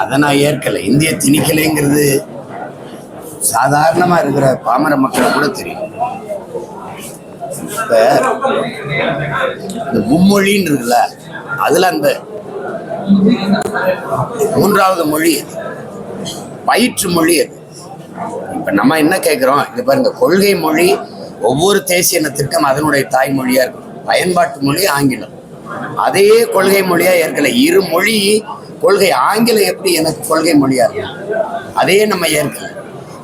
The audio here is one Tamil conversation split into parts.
அதை நான் ஏற்கலை. இந்திய திணிக்கலைங்கிறது சாதாரணமாக இருக்கிற பாமர மக்களை கூட தெரியும். இப்போ இந்த மும்மொழின்னு இருக்குல்ல அதில் அந்த மூன்றாவது மொழி அது. பயிற்று மொழி அது. இப்போ நம்ம என்ன கேட்குறோம் இது பாருங்க கொள்கை மொழி ஒவ்வொரு தேசிய இனத்திற்கும் அதனுடைய தாய்மொழியாக இருக்கும் பயன்பாட்டு மொழி ஆங்கிலம். அதே கொள்கை மொழியா ஏற்கலை. இரு மொழி கொள்கை ஆங்கிலம் எப்படி எனக்கு கொள்கை மொழியா இருக்கும் அதே நம்ம ஏற்கல.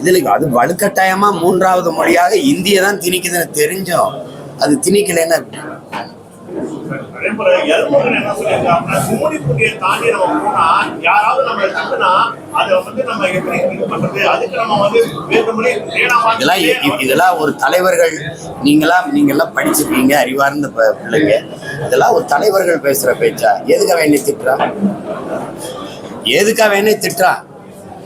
இதுல அது வலுக்கட்டாயமா மூன்றாவது மொழியாக இந்திய தான் திணிக்குதுன்னு தெரிஞ்சோம். அது திணிக்கலைன்னா என்ன தாண்டி நம்ம போனா யாராவது தப்புனா அதை வந்து நம்ம எப்படி பண்றது? அதுக்கு நம்ம வந்து இதெல்லாம் இதெல்லாம் ஒரு தலைவர்கள் நீங்களாம் நீங்கெல்லாம் படிச்சிருக்கீங்க அறிவார்ந்த ப- பிள்ளைங்க. இதெல்லாம் ஒரு தலைவர்கள் பேசுற பேச்சா? எதுக்காக வேண்டி திட்டுறா? எதுக்காக வேணே திட்டுறா?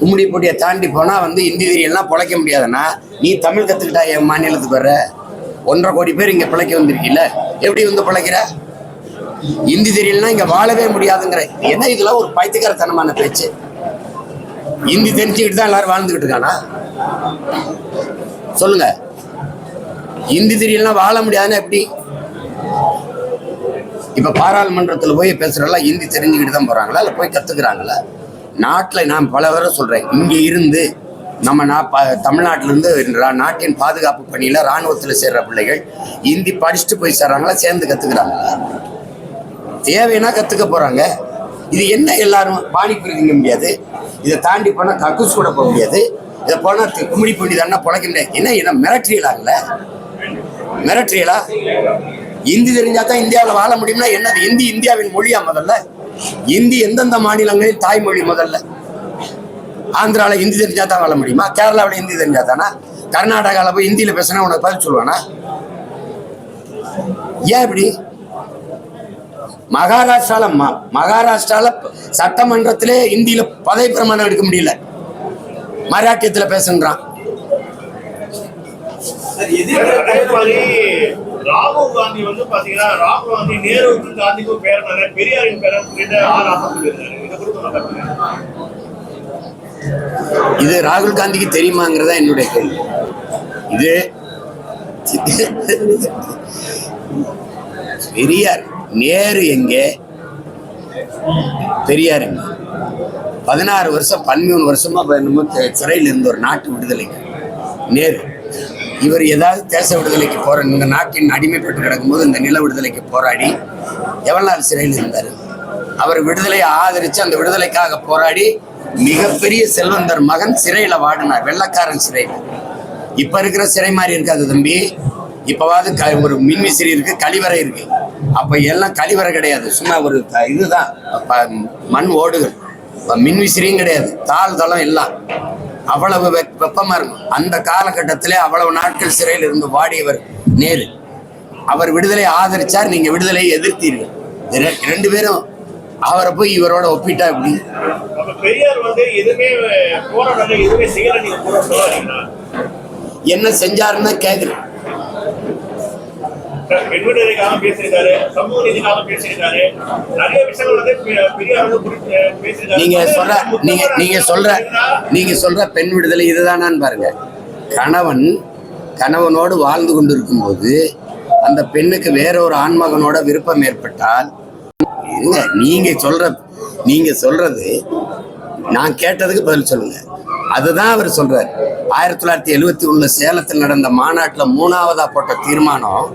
கும்மிடி போட்டியை தாண்டி போனா வந்து இந்தி தெரியலாம் பிழைக்க முடியாதுன்னா நீ தமிழ் கத்துக்கிட்டா என் மாநிலத்துக்கு வர்ற? ஒன்றரை கோடி பேர் இங்க பிழைக்க வந்திருக்கீல்ல? எப்படி வந்து பிழைக்கிற? இந்தி தெரியலன்னா இங்க வாழவே முடியாதுங்கிற. என்ன இதெல்லாம் ஒரு பைத்தியக்காரத்தனமான பேச்சு? இந்தி தெரிஞ்சுக்கிட்டு தான் எல்லாரும் வாழ்ந்துகிட்டு இருக்கானா? சொல்லுங்க. இந்தி தெரியலனா வாழ முடியாதுன்னா எப்படி? இப்போ பாராளுமன்றத்தில் போய் பேசுறதெல்லாம் இந்தி தெரிஞ்சுக்கிட்டு தான் போறாங்களா? இல்லை போய் கத்துக்கிறாங்களா? நாட்டில் நான் பல தடவை சொல்றேன் இங்கே இருந்து நம்ம நான் ப- தமிழ்நாட்டிலேருந்து நாட்டின் பாதுகாப்பு பணியில் ராணுவத்தில் சேர்ற பிள்ளைகள் இந்தி படிச்சுட்டு போய் சேர்றாங்களா சேர்ந்து கத்துக்கிறாங்களா தேவைன்னா கத்துக்க போறாங்க. இது என்ன எல்லாரும் பானிபூரி திங்க முடியாது. இதை தாண்டி போனால் கக்கூஸ் கூட போக முடியாது. இதை போனால் கும்மிடி பண்ணி தானே பொழைக்க முடியாது. என்ன என்ன மிரட்டுறீங்களாங்கள மிரட்டரியலா? இந்தி தெரிஞ்சா தான் இந்தியாவில் வாழ முடியும்னா என்னது? இந்தி இந்தியாவின் மொழியா முதல்ல? இந்தி எந்தெந்த மாநிலங்களில் தாய்மொழி முதல்ல? ஆந்திராவில் ஹிந்தி தெரிஞ்சால் தான் வாழ முடியுமா? கேரளாவில் ஹிந்தி தெரிஞ்சா தானா? கர்நாடகாவில் போய் ஹிந்தியில் பேசினா உனக்கு பதில் சொல்லுவானா? ஏன் இப்படி? மகாராஷ்டிரால ம- மகாராஷ்டிரால சட்டமன்றத்திலே இந்தியில பதவி பிரமாணம் எடுக்க முடியல. மராட்டியத்தில் பேசுன்றான். ராகுல் காந்தி வந்து பாத்தீங்கன்னா ராகுல் காந்தி நேருவுக்கும் காந்திக்கும் பேர் பெரியாரின் பேரன் சொல்லிட்டு ஆறு ஆசை இது ராகுல் காந்திக்கு தெரியுமாங்கிறதா என்னுடைய கேள்வி. இது பெரியார் நேரு எங்கே? பெரியார் எங்க? பதினாறு வருஷம் பதிமூணு வருஷமா இப்ப சிறையில் இருந்த ஒரு நாட்டு விடுதலைக்கு. நேரு. இவர் ஏதாவது தேச விடுதலைக்கு போற இந்த நாட்டின் அடிமைப்பட்டு கிடக்கும்போது இந்த நில விடுதலைக்கு போராடி எவ்வளவு நாள் சிறையில் இருந்தார். அவர் விடுதலையை ஆதரிச்சு அந்த விடுதலைக்காக போராடி மிகப்பெரிய செல்வந்தர் மகன் சிறையில வாடினார் வெள்ளக்காரன் சிறையில் இப்ப இருக்கிற சிறை மாதிரி இருக்காது தம்பி. இப்பவாவது க- ஒரு மின்விசிறி இருக்கு கழிவறை இருக்கு. அப்ப எல்லாம் கழிவறை கிடையாது சும்மா ஒரு இதுதான். மண் ஓடுகள். மின்விசிறியும் கிடையாது தாள் தளம் எல்லாம். அவ்வளவு வெ- வெப்பமா இருக்கும். அந்த காலகட்டத்திலே அவ்வளவு நாட்கள் சிறையில் இருந்து வாடியவர் நேரு. அவர் விடுதலை ஆதரிச்சார் நீங்க விடுதலையை எதிர்த்தீர்கள். ரெண்டு பேரும் அவரை போய் இவரோட ஒப்பிட்டா எப்படி? அப்ப பெரியார் என்ன செஞ்சாருன்னு கேக்குறேன். பெண் விடுதலைக்காக பேசியிருக்காரு சமூக நீதிக்காக பேசியிருக்காரு. நிறைய விஷயங்கள் வந்து பெரியார் நீங்க சொல்ற நீங்க நீங்க சொல்ற நீங்க சொல்ற பெண் விடுதலை இதுதானான்னு பாருங்க. கணவன் கணவனோடு வாழ்ந்து கொண்டிருக்கும்போது அந்த பெண்ணுக்கு வேற ஒரு ஆண்மகனோட விருப்பம் ஏற்பட்டால் இல்ல நீங்க சொல்ற நீங்க சொல்றது நான் கேட்டதுக்கு பதில் சொல்லுங்க. அதுதான் அவர் சொல்றாரு. ஆயிரத்தி தொள்ளாயிரத்தி எழுவத்தி ஒண்ணு சேலத்தில் நடந்த மாநாட்டில் மூணாவதா போட்ட தீர்மானம்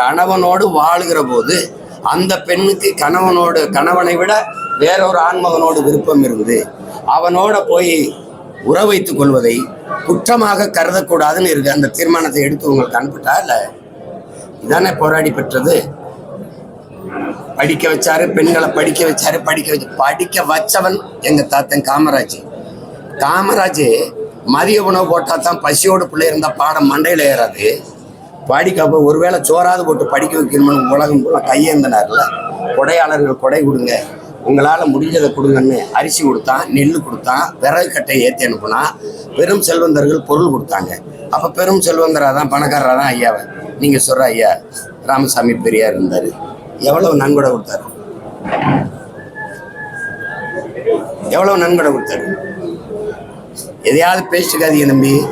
கணவனோடு வாழுகிற போது அந்த பெண்ணுக்கு கணவனோடு கணவனை விட வேறொரு ஆண்மகனோடு விருப்பம் இருந்தது. அவனோட போய் உறவு வைத்துக் கொள்வதை குற்றமாக கருதக்கூடாதுன்னு இருக்கு. அந்த தீர்மானத்தை எடுத்து உங்களுக்கு அனுப்பிட்டா இல்லை? இதானே போராடி பெற்றது? படிக்க வச்சாரு பெண்களை படிக்க வச்சாரு படிக்க வச்சு படிக்க வச்சவன் எங்க தாத்தன் காமராஜ். காமராஜ் மதிய உணவு போட்டால் தான் பசியோடு பிள்ளை இருந்தால் பாடம் மண்டையில் ஏறாது. படிக்க அப்போ ஒருவேளை சோறாவது போட்டு படிக்க வைக்கணும்னு உலகம் பூரா கையேந்தினார்ல. கொடையாளர்கள் கொடை கொடுங்க. உங்களால் முடிஞ்சதை கொடுங்கன்னு அரிசி கொடுத்தான் நெல் கொடுத்தான் விறகு கட்டை ஏற்றி அனுப்புனா பெரும் செல்வந்தர்கள் பொருள் கொடுத்தாங்க. அப்போ பெரும் செல்வந்தரா தான் பணக்காரரா தான் ஐயாவை. நீங்கள் சொல்கிற ஐயா ராமசாமி பெரியார் இருந்தார். எவ்வளவு நன்கொடை கொடுத்தாரு? எவ்வளவு நன்கொடை கொடுத்தாரு? எதையாவது பேசிக்காதீங்க தம்பி.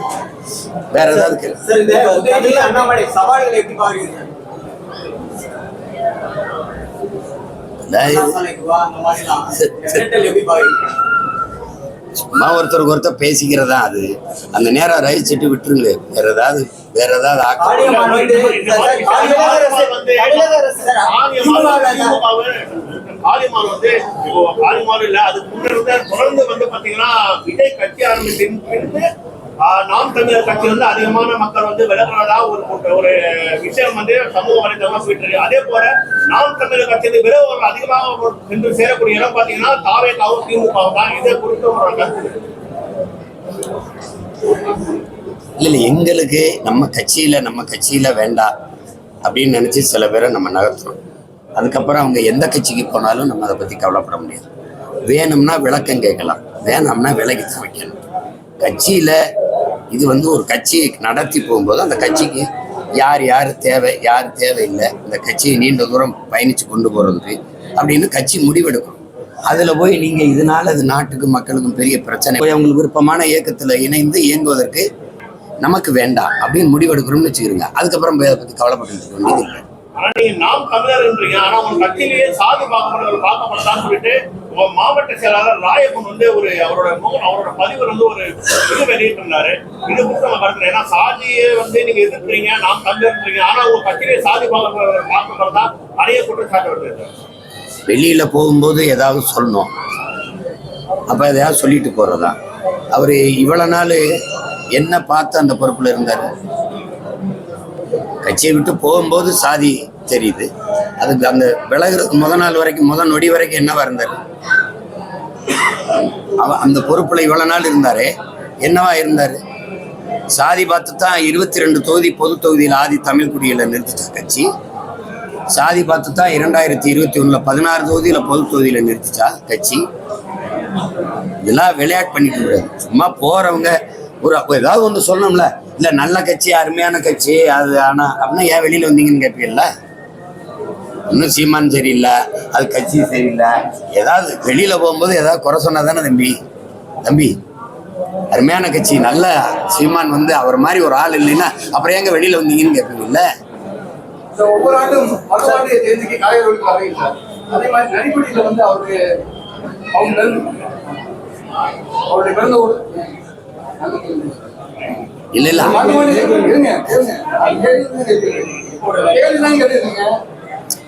வேற ஏதாவது கேளு. சும்மா ஒருத்தருக்கு ஒருத்தர் பேசிக்கிறதா அது? அந்த நேரம் ரயிச்சிட்டு விட்டுருங்க. வேற ஏதாவது வேற ஏதாவது ஆக்க காளியம்மாள் வந்து காளிமால் இல்ல அதுக்கு முன்னாடி வந்து தொடர்ந்து வந்து பாத்தீங்கன்னா விஜய் கட்சி ஆஹ், நாம் தமிழர் கட்சி வந்து அதிகமான மக்கள் வந்து விலகுறதா ஒரு ஒரு- விஷயம் வந்து சமூக வலைதளமா போயிட்டு இருக்கு. அதே போல நாம் தமிழர் கட்சியில் விலகுவர்கள் அதிகமாக சென்று சேரக்கூடிய இடம் பாத்தீங்கன்னா தாவேக்காவும் திமுகவும் தான். இதை குறித்து ஒரு கருத்து இல்ல இல்ல எங்களுக்கு நம்ம கட்சியில நம்ம கட்சியில வேண்டாம் அப்படின்னு நினைச்சு சில பேரை நம்ம நகர்த்துறோம். அதுக்கப்புறம் அவங்க எந்த கட்சிக்கு போனாலும் நம்ம அதை பத்தி கவலைப்பட முடியாது. வேணும்னா விளக்கம் கேட்கலாம். வேணாம்னா விலைக்கு தான் வைக்கணும். கட்சியில இது வந்து ஒரு கட்சியை நடத்தி போகும்போது அந்த கட்சிக்கு யார் யார் தேவை யார் தேவையில்லை இந்த கட்சியை நீண்ட தூரம் பயணிச்சு கொண்டு போகிறதுக்கு அப்படின்னு கட்சி முடிவெடுக்கும். அதுல போய் நீங்க இதனால அது நாட்டுக்கும் மக்களுக்கும் பெரிய பிரச்சனை. போய் அவங்களுக்கு விருப்பமான இயக்கத்தில் இணைந்து இயங்குவதற்கு நமக்கு வேண்டாம் அப்படின்னு முடிவெடுக்கிறோம்னு வச்சுக்கிறோங்க. அதுக்கப்புறம் போய் அதை பத்தி கவலைப்பட்டு வேண்டியது இல்லை மாவட்ட செயலாளர் ராயப்பன் வந்து ஒரு அவரோட முக- அவரோட பதிவு வந்து ஒரு இது வெளியிட்டிருந்தாரு இது குறித்து நம்ம கருத்து ஏன்னா சாதியை வந்து நீங்க எதிர்க்கிறீங்க நாம் தந்திருக்கிறீங்க ஆனா உங்க கட்சியிலேயே சாதி பார்க்கறதா நிறைய குற்றச்சாட்டு வருது. வெளியில போகும்போது ஏதாவது சொல்லணும். அப்ப எதையாவது சொல்லிட்டு போறதா? அவர் இவ்வளவு நாள் என்ன பார்த்து அந்த பொறுப்புல இருந்தார்? கட்சியை விட்டு போகும்போது சாதி தெரியுது. அதுக்கு அந்த விலகுறதுக்கு முத நாள் வரைக்கும் முத நொடி வரைக்கும் என்னவா இருந்தார்? அவ அந்த பொறுப்பில் இவ்வளோ நாள் இருந்தாரே என்னவா இருந்தார்? சாதி பார்த்து தான் இருபத்தி ரெண்டு தொகுதி பொது தொகுதியில் ஆதி தமிழ் குடியில நிறுத்திட்ட கட்சி சாதி பார்த்து தான் இரண்டாயிரத்தி இருபத்தி ஒன்றில் பதினாறு தொகுதியில் பொது தொகுதியில் நிறுத்திச்சா கட்சி. இதெல்லாம் விளையாட்டு பண்ணிக்க முடியாது சும்மா போகிறவங்க ஒரு அப்ப ஏதாவது ஒன்று சொல்லணும்ல. இல்லை நல்ல கட்சி அருமையான கட்சி அது ஆனால் அப்படின்னா ஏன் வெளியில் வந்தீங்கன்னு கேட்பீங்கல்ல? இன்னும் சீமான் சரியில்லை அது கட்சி சரியில்லை. ஏதாவது வெளியில போகும்போது ஏதாவது குறை சொன்னா தானே தம்பி? தம்பி அருமையான கட்சி நல்ல சீமான் வந்து அவர் மாதிரி ஒரு ஆள் இல்லைன்னா அப்புறம் ஏங்க வெளியில வந்தீங்கன்னு கேட்பீங்கல்ல? So, ஒவ்வொரு ஆண்டும் மறுபாடு தேதிக்கு காயர்களுக்கு வரையில் சார் அதே மாதிரி நடிப்படியில வந்து அவருக்கு அவங்க பிறந்த- அவருடைய பிறந்த ஊர் இல்ல. இல்ல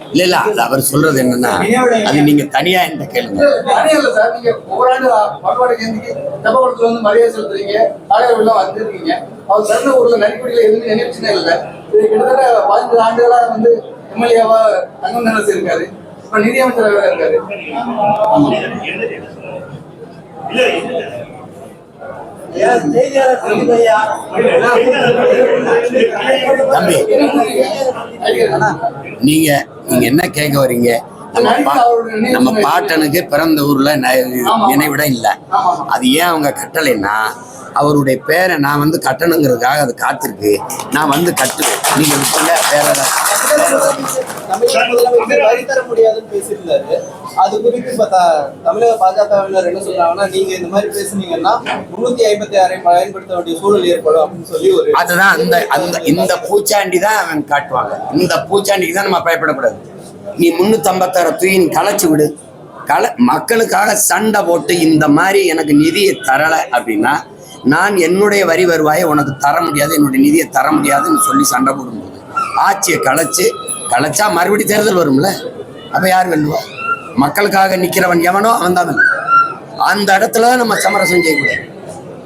இல்ல இல்ல அது அவர் சொல்றது என்னன்னா அது நீங்க தனியா என்கிட்ட கேளுங்க. நிதியமைச்சராக இருக்காரு. தம்பி நீங்க நீங்க என்ன கேட்க வரீங்க? நம்ம பாட்டனுக்கு பிறந்த ஊர்ல நினைவிடம் இல்லை. அது ஏன் அவங்க கட்டலைன்னா அவருடைய பேரை நான் வந்து கட்டணுங்கிறதுக்காக அது காத்திருக்கு. நான் வந்து கட்டுவேன். நீங்க விட்டுங்க அது குறித்து இப்ப த- தமிழக பாஜகவினர் என்ன சொல்றாங்கன்னா நீங்க இந்த மாதிரி பேசுனீங்கன்னா முன்னூத்தி ஐம்பத்தி ஆறை பயன்படுத்த வேண்டிய சூழல் ஏற்படும் அப்படின்னு சொல்லி ஒரு அதுதான் அந்த அந்த இந்த பூச்சாண்டி தான் அவன் காட்டுவாங்க. இந்த பூச்சாண்டிக்கு தான் நம்ம பயப்படக்கூடாது. நீ முன்னூத்தம்பத்தாறு தூயின் களைச்சு விடு. கல மக்களுக்காக சண்டை போட்டு இந்த மாதிரி எனக்கு நிதியை தரலை அப்படின்னா நான் என்னுடைய வரி வருவாயை உனக்கு தர முடியாது என்னுடைய நிதியை தர முடியாதுன்னு சொல்லி சண்டை போடும்போது ஆட்சியை களைச்சு களைச்சா மறுபடி தேர்தல் வரும்ல? அப்போ யார் வெல்லுவா? மக்களுக்காக நிற்கிறவன் எவனோ அவன் தான் அந்த இடத்துல தான் நம்ம சமரசம் செய்யக்கூடாது.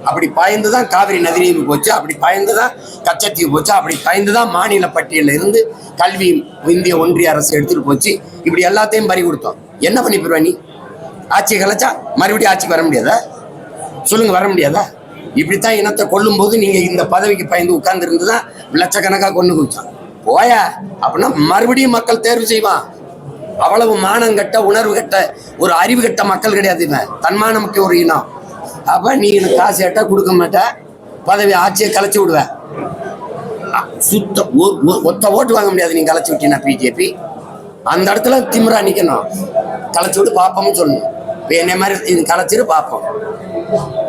அப்படி பாய்ந்து தான் காவிரி நதிநீர் போச்சு அப்படி பாய்ந்து தான் கச்சத்தீவு போச்சு அப்படி பாய்ந்து தான் மாநில பட்டியலில் இருந்து கல்வி இந்திய ஒன்றிய அரசு எடுத்துகிட்டு போச்சு. இப்படி எல்லாத்தையும் பறி கொடுத்தோம். என்ன பண்ணி போயிருவா நீ? ஆட்சியை கலைச்சா மறுபடியும் ஆட்சிக்கு வர முடியாதா? சொல்லுங்க வர முடியாதா? இப்படித்தான் இனத்தை கொல்லும்போது நீங்கள் இந்த பதவிக்கு பயந்து உட்கார்ந்து இருந்து தான் லட்சக்கணக்காக கொண்டு குவிச்சான். போயா? அப்படின்னா மறுபடியும் மக்கள் தேர்வு செய்வான். அவ்வளவு மானம் கட்ட உணர்வு கட்ட ஒரு அறிவு கட்ட மக்கள் கிடையாது இவன். தன்மானமுக்கு ஒரு இனம். அப்ப நீ எனக்கு காசு கேட்டா கொடுக்க மாட்ட. பதவி ஆட்சியை கலைச்சு விடுவ. அ, சுத்த ஒத்த ஓட்டு வாங்க முடியாது. நீ கலைச்சு விட்டீங்கன்னா பிஜேபி அந்த இடத்துல திமிரா நிக்கணும். கலைச்சு விட்டு பாப்போம்னு சொல்லணும். இப்போ என்னை மாதிரி இது கலைச்சிட்டு பார்ப்போம்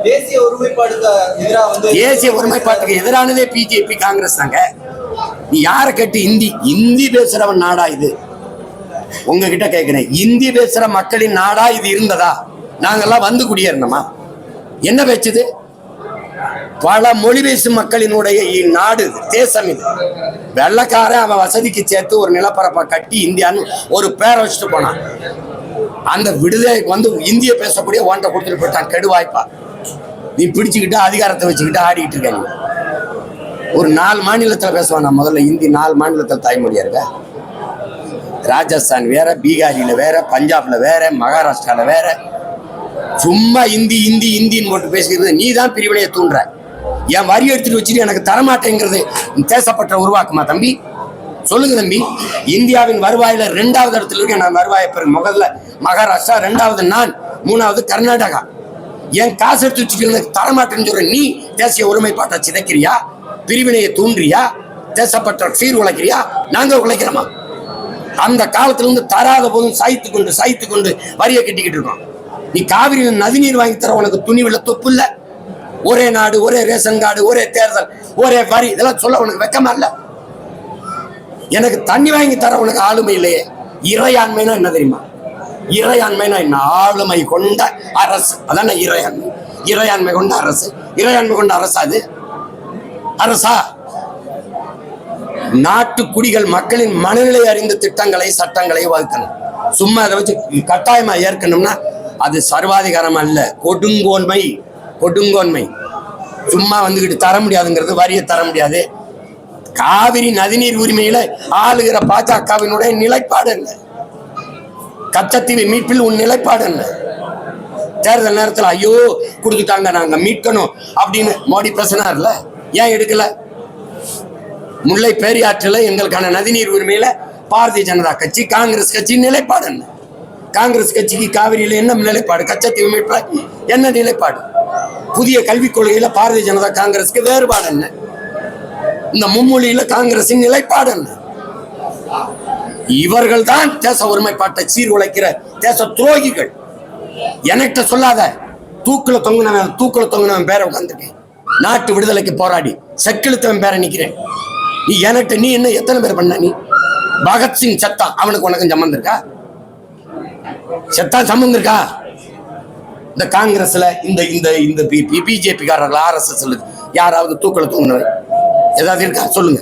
தேசிய ஒருமைப்பாடுக்கு தேசிய ஒருமைப்பாட்டுக்கு எதிரானதே பிஜேபி காங்கிரஸ் தாங்க. நீ யாரை கேட்டு இந்தி இந்தி பேசுறவன் நாடா இது? உங்ககிட்ட கேட்கிறேன். இந்தி பேசுற மக்களின் நாடா இது இருந்ததா? நாங்கெல்லாம் வந்து குடியேறணுமா? என்ன பேச்சுது? பல மொழி பேசும் மக்களினுடைய நாடு தேசம் இது. வெள்ளக்காரன் அவன் வசதிக்கு சேர்த்து ஒரு நிலப்பரப்பை கட்டி இந்தியான்னு ஒரு பேரை வச்சுட்டு போனான். அந்த விடுதலைக்கு வந்து இந்திய பேசக்கூடிய ஒன்றை கொடுத்துட்டு போயிட்டான் கெடுவாய்ப்பா. நீ பிடிச்சுக்கிட்டு அதிகாரத்தை வச்சுக்கிட்டு ஆடிக்கிட்டு இருக்காங்க ஒரு நாலு மாநிலத்தில் பேசுவான் நான் முதல்ல இந்தி நாலு மாநிலத்தில் தாய்மொழியா இருக்கேன் ராஜஸ்தான் வேற பீகாரியில் வேற பஞ்சாப்ல வேற மகாராஷ்டிரால வேற. சும்மா இந்தி இந்தி இந்தின்னு போட்டு பேசுகிறது நீ தான் பிரிவினையை தூண்டுற. என் வரி எடுத்துட்டு வச்சுட்டு எனக்கு தரமாட்டேங்கிறது தேசப்பட்ட உருவாக்குமா தம்பி? சொல்லுங்க தம்பி. இந்தியாவின் வருவாயில ரெண்டாவது இடத்துல இருக்கேன். நான் வருவாயை பெரு முதல்ல மகாராஷ்டிரா ரெண்டாவது நான் மூணாவது கர்நாடகா. என் காசு எடுத்து வச்சுட்டு தரமாட்டேன்னு சொல்ற நீ தேசிய ஒருமைப்பாட்டை சிதைக்கிறியா? பிரிவினையை தூண்டுறியா? தேசப்பட்ட சீர் உழைக்கிறியா? நாங்க உழைக்கிறோமா? அந்த காலத்திலிருந்து தராத போதும் சாய்த்து கொண்டு சாய்த்து கொண்டு வரியை கட்டிக்கிட்டு இருக்கோம். நீ காவிரியில் நதிநீர் வாங்கி தர உனக்கு துணிவில் தொப்பு இல்லை. ஒரே நாடு ஒரே ரேஷன் கார்டு ஒரே தேர்தல் ஒரே வரி இதெல்லாம் சொல்ல உனக்கு வெக்கமா இல்ல? எனக்கு தண்ணி வாங்கி தர உனக்கு ஆளுமை இல்லையே. இறையாண்மைனா என்ன தெரியுமா? இறையாண்மைனா என்ன? ஆளுமை கொண்ட அரசு. அதான இறையாண்மை? இறையாண்மை கொண்ட அரசு. இறையாண்மை கொண்ட அரசா அது? அரசா? நாட்டு குடிகள் மக்களின் மனநிலை அறிந்த திட்டங்களை சட்டங்களை வகுக்கணும். சும்மா அதை வச்சு கட்டாயமா ஏற்கணும்னா அது சர்வாதிகாரம் அல்ல. கொடுங்கோன்மை கொடுங்கோன்மை. சும்மா வந்துகிட்டு தர முடியாதுங்கிறது வரியை தர முடியாது. காவிரி நதிநீர் உரிமையில ஆளுகிற பாஜகவினுடைய நிலைப்பாடு என்ன? கச்சத்தீவு மீட்பில் உன் நிலைப்பாடு என்ன? தேர்தல் நேரத்தில் ஐயோ கொடுத்துட்டாங்க நாங்க மீட்கணும் அப்படின்னு மோடி பிரச்சனை இல்லை ஏன் எடுக்கல? முல்லை பெரியாற்றில் எங்களுக்கான நதிநீர் உரிமையில பாரதிய ஜனதா கட்சி காங்கிரஸ் கட்சி நிலைப்பாடு என்ன? காங்கிரஸ் கட்சிக்கு காவிரியில என்ன நிலைப்பாடு? கச்சத்தீவு மீட்புல என்ன நிலைப்பாடு? புதிய கல்விக் கொள்கையில பாரதிய ஜனதா காங்கிரஸ்க்கு வேறுபாடு என்ன? இந்த மும்மொழியில காங்கிரஸின் நிலைப்பாடு என்ன? இவர்கள் தான் தேச ஒருமைப்பாட்டை சீர்குலைக்கிற தேச துரோகிகள். எனக்கிட்ட சொல்லாத தூக்குல தொங்குனவன் தூக்குல தொங்குனவன் பேரை உட்காந்துருக்கேன் நாட்டு விடுதலைக்கு போராடி செக்கிழுத்தவன் பேரை நிற்கிறேன் நீ என்கிட்ட நீ என்ன எத்தனை பேர் பண்ண நீ? பகத்சிங் செத்தான் அவனுக்கு உனக்கும் சம்மந்தம் இருக்கா? செத்தான் சம்மந்தம் இருக்கா? இந்த காங்கிரஸ்ல இந்த இந்த இந்த பிஜேபி காரர்கள் யாராவது தூக்கல தூங்கினவர் ஏதாவது இருக்கா? சொல்லுங்க.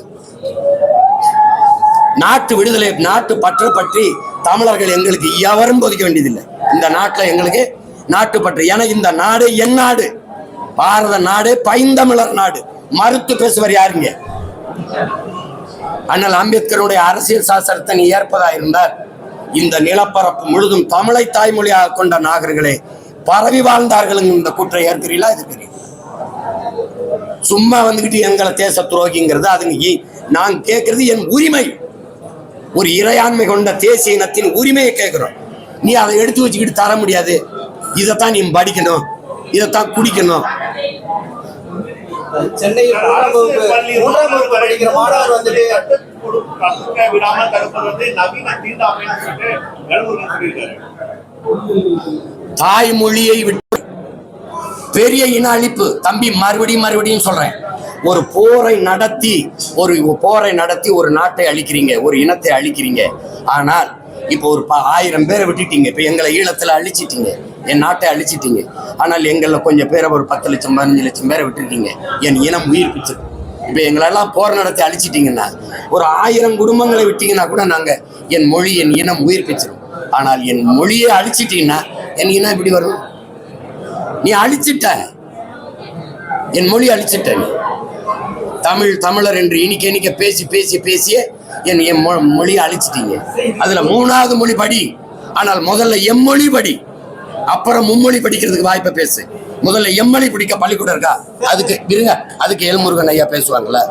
நாட்டு விடுதலை நாட்டு பற்று பற்றி தமிழர்கள் எங்களுக்கு எவரும் போதிக்க வேண்டியதில்லை. இந்த நாட்டில் எங்களுக்கு நாட்டு பற்று. ஏன்னா இந்த நாடு என் நாடு. பாரத நாடு பைந்தமிழர் நாடு. மறுத்து பேசுவர் யாருங்க? அண்ணல் அம்பேத்கருடைய அரசியல் சாசனத்தை நீ ஏற்பதா இருந்தால் இந்த நிலப்பரப்பு முழுதும் தமிழை தாய்மொழியாக கொண்ட நாகர்களே பரவி வாழ்ந்தார்கள் இந்த குற்றம் ஏற்கிறீங்களா எதிர்க்கிறீங்களா சும்மா வந்துகிட்டு எங்களை தேச துரோகிங்கிறது அதுங்க நான் கேட்கறது என் உரிமை. ஒரு இறையாண்மை கொண்ட தேசிய இனத்தின் உரிமையை கேட்கிறோம். நீ அதை எடுத்து வச்சுக்கிட்டு தர முடியாது. இதைத்தான் நீ படிக்கணும் இதைத்தான் குடிக்கணும். சென்னையில் மூன்றாம் வகுப்பு மூன்றாம் வகுப்பு படிக்கிற மாணவர் வந்துட்டு கற்க விடாம தடுப்பது வந்து நவீன தீண்டாமைன்னு சொல்லிட்டு வேல்முருகன் சொல்லியிருக்காரு. தாய்மொழியை விட்டு பெரிய இன அழிப்பு. தம்பி மறுபடியும் மறுபடியும் சொல்றேன். ஒரு போரை நடத்தி ஒரு போரை நடத்தி ஒரு நாட்டை அழிக்கிறீங்க ஒரு இனத்தை அழிக்கிறீங்க. ஆனால் இப்போ ஒரு ப- ஆயிரம் பேரை விட்டுட்டீங்க. இப்போ எங்களை ஈழத்தில் அழிச்சிட்டீங்க. என் நாட்டை அழிச்சிட்டீங்க. ஆனால் எங்களில் கொஞ்சம் பேரை ஒரு பத்து லட்சம் பதினஞ்சு லட்சம் பேரை விட்டுருக்கீங்க. என் இனம் உயிர்ப்பிச்சு இப்போ எங்களெல்லாம் போர் நடத்தி அழிச்சிட்டிங்கன்னா ஒரு ஆயிரம் குடும்பங்களை விட்டீங்கன்னா கூட நாங்கள் என் மொழி என் இனம் உயிர்ப்பிச்சிடும் ஆனால் என் மொழியை அழிச்சிட்டீங்கன்னா என் இனம் இப்படி வரும்? நீ அழிச்சிட்ட. என் மொழி அழிச்சிட்ட நீ. தமிழ் தமிழர் என்று இனிக்க இனிக்க பேசி பேசி பேசியே என் என் மொ- மொழியை அழிச்சிட்டீங்க. அதில் மூணாவது மொழி படி. ஆனால் முதல்ல எம்மொழி படி. அப்புறம் மும்மொழி படிக்கிறதுக்கு வாய்ப்பை பேசு. முதல்ல எம்மொழி படிக்க பள்ளிக்கூடம் இருக்கா? அதுக்கு இருங்க. அதுக்கு எல்முருகன் ஐயா பேசுவாங்கள்ல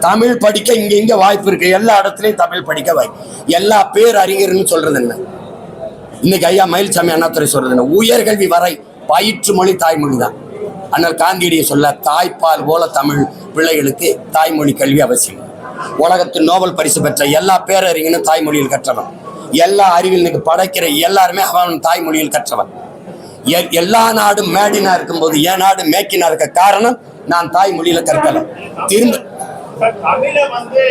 தமிழ் படிக்க இங்க இங்க வாய்ப்பு இருக்கு. எல்லா இடத்துலயும் தமிழ் படிக்க வாய்ப்பு எல்லா பேர் அறிஞர்னு சொல்றது என்ன? இன்னைக்கு ஐயா மயில்சாமி அண்ணாத்துறை சொல்றது என்ன? உயர்கல்வி வரை பயிற்று மொழி தாய்மொழி தான். ஆனால் காந்தியடியை சொல்ல தாய்ப்பால் போல தமிழ் பிள்ளைகளுக்கு தாய்மொழி கல்வி அவசியம். உலகத்து நோபல் பரிசு பெற்ற எல்லா பேரறிஞனும் தாய்மொழியில் கற்றவன். எல்லா அறிவியலுக்கு படைக்கிற எல்லாருமே அவன் தாய்மொழியில் கற்றவன். எல்லா நாடும் மேடினா இருக்கும்போது என் நாடு மேக்கினா இருக்க காரணம் நான் தாய்மொழியில கற்கல. திரும்ப தமிழை வந்து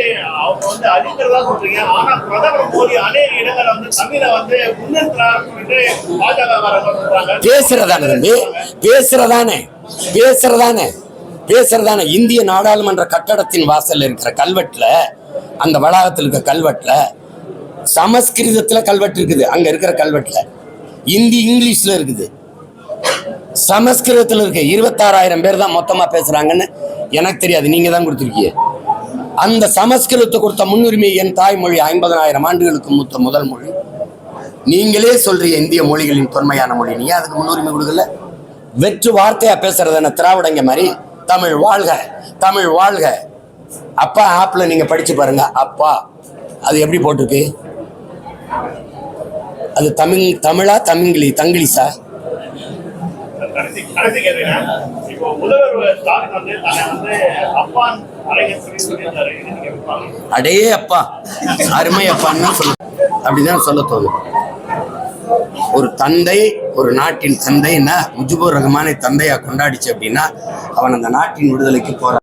அவங்க வந்து அழிக்கிறதா சொல்றீங்க. ஆனா பிரதமர் மோடி அநேக இடங்களை வந்து தமிழை வந்து முன்னிறுத்துறாருன்னு சொல்லிட்டு பாஜக சொல்றாங்க. பேசுறதானே பேசுறதானே? பேசுறதானே? பேசுறதான இந்திய நாடாளுமன்ற கட்டடத்தின் வாசல்ல இருக்கிற கல்வெட்டுல அந்த வளாகத்தில் இருக்கிற கல்வெட்டுல சமஸ்கிருதத்துல கல்வெட்டு இருக்குது. அங்க இருக்கிற கல்வெட்டுல. இந்தி இங்கிலீஷ்ல இருக்குது. சமஸ்கிருதத்தில் இருக்க இருபத்தாறாயிரம் பேர் தான் மொத்தமாக பேசுகிறாங்கன்னு எனக்கு தெரியாது. நீங்கள் தான் கொடுத்துருக்கீங்க. அந்த சமஸ்கிருதத்தை கொடுத்த முன்னுரிமை என் தாய்மொழி ஐம்பதனாயிரம் ஆண்டுகளுக்கு மூத்த முதல் மொழி. நீங்களே சொல்றீங்க இந்திய மொழிகளின் தொன்மையான மொழி. நீ அதுக்கு முன்னுரிமை கொடுக்கல? வெற்று வார்த்தையாக பேசுறது என்ன திராவிடங்க மாதிரி தமிழ் வாழ்க தமிழ் வாழ்க. அப்பா ஆப்பில் நீங்கள் படித்து பாருங்க. அப்பா அது எப்படி போட்டிருக்கு? அது தமிழ் தமிழா தமிங்கிலி தங்கிலீஷா? கடைசி கடைசி கேள்வினா இப்போ முதல்வர் ஸ்டாலின் வந்து தன்னை வந்து அப்பான் அழகன் அடே அப்பா அருமை அப்பான்னு சொல்ல. அப்படிதான் சொல்ல தோணும் ஒரு தந்தை ஒரு நாட்டின் தந்தைன்னா முஜிபுர் ரஹ்மானை தந்தையா கொண்டாடிச்சு அப்படின்னா அவன் அந்த நாட்டின் விடுதலைக்கு போறான்